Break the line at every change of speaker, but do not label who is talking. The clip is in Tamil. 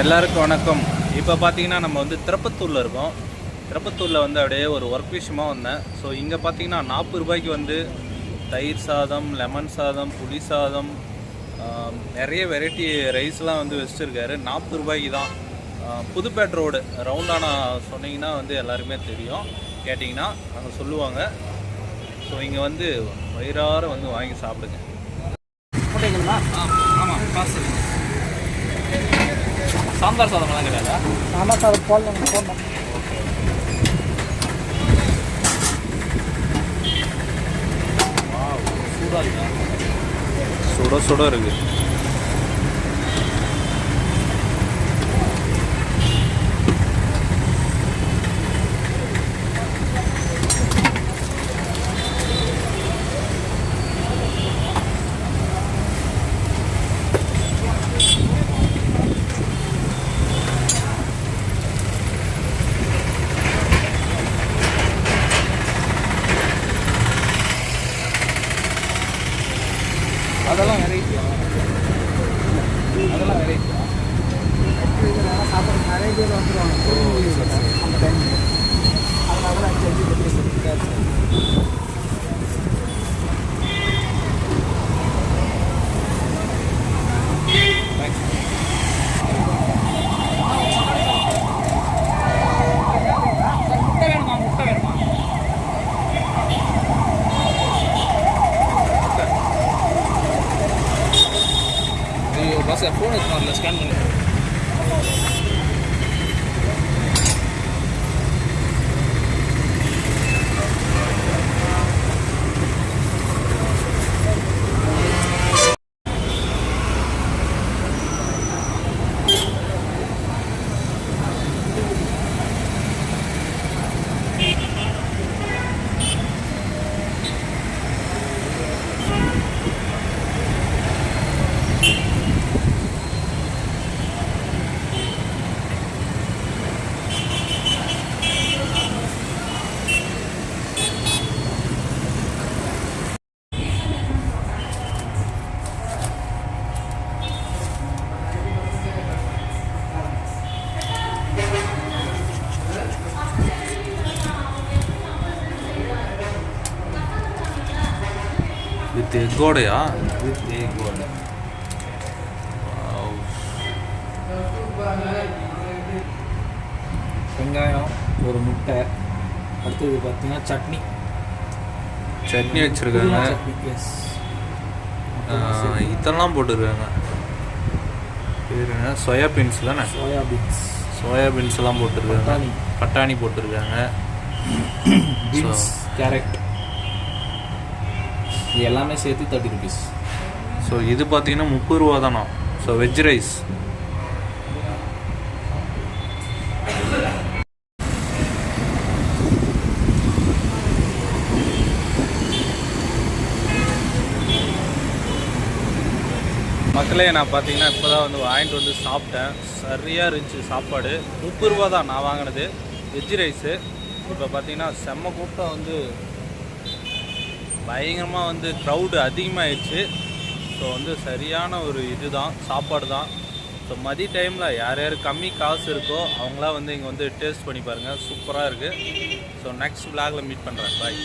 எல்லாருக்கும் வணக்கம். இப்போ பார்த்தீங்கன்னா நம்ம வந்து திருப்பத்தூரில் இருக்கோம். திருப்பத்தூரில் வந்து அப்படியே ஒரு ஒர்க் விஷயமா வந்தேன். ஸோ இங்கே பார்த்தீங்கன்னா நாற்பது ரூபாய்க்கு வந்து தயிர் சாதம் லெமன் சாதம் புளி சாதம் நிறைய வெரைட்டி ரைஸ்லாம் வந்து வச்சுருக்காரு. நாற்பது ரூபாய்க்கு தான். புதுப்பேட் ரோடு ரவுண்டான சொன்னீங்கன்னா வந்து எல்லாருமே தெரியும். கேட்டிங்கன்னா அங்கே சொல்லுவாங்க. ஸோ இங்கே வந்து வயிறார வந்து வாங்கி சாப்பிடுங்க. ஆமாம் காசு சாம்பார் சாதம்லாம் கிடையாதா?
ஆமாம் சார் போடணும் போடணும்
சுட சுட இருக்கு.
பேர் வந்துடுவாங்க அந்த டைமில் அதனால தான் அஞ்சு அஞ்சு பத்து பத்து முட்டை ஃபோன் எடுத்து வரல ஸ்கேன் பண்ணி
வித் எக்கோடையா
வித் எக்கோட வெங்காயம் ஒரு முட்டை. அடுத்தது பார்த்தீங்கன்னா சட்னி.
சட்னி வச்சுருக்காங்க.
எஸ்
இதெல்லாம் போட்டிருக்காங்க. பேர் என்ன? சோயா பீன்ஸ் தானே?
சோயா பீன்ஸ்
சோயா பீன்ஸ் எல்லாம் போட்டிருக்காங்க.
பட்டாணி.
பட்டாணி போட்டிருக்காங்க.
பீன்ஸ் கேரட் இது எல்லாமே சேர்த்து தேர்ட்டி ருபீஸ்
ஸோ இது பார்த்தீங்கன்னா முப்பது ரூபா தானா? ஸோ வெஜ் ரைஸ் மக்களே நான் பார்த்தீங்கன்னா இப்போ தான் வந்து வாங்கிட்டு வந்து சாப்பிட்டேன். சரியாக இருந்துச்சு சாப்பாடு. முப்பது ரூபா தான் நான் வாங்கினது. வெஜ் ரைஸு இப்போ பார்த்தீங்கன்னா செம்ம கூட்டம் வந்து பயங்கரமாக வந்து க்ரௌடு அதிகமாகிடுச்சு ஸோ வந்து சரியான ஒரு இதுதான் சாப்பாடு தான் ஸோ மதிய டைமில் யார் யார் கம்மி காசு இருக்கோ அவங்களாம் வந்து இங்கே வந்து டேஸ்ட் பண்ணி பாருங்கள் சூப்பராக இருக்குது ஸோ நெக்ஸ்ட் விளாகில் மீட் பண்ணுறேன் பாய்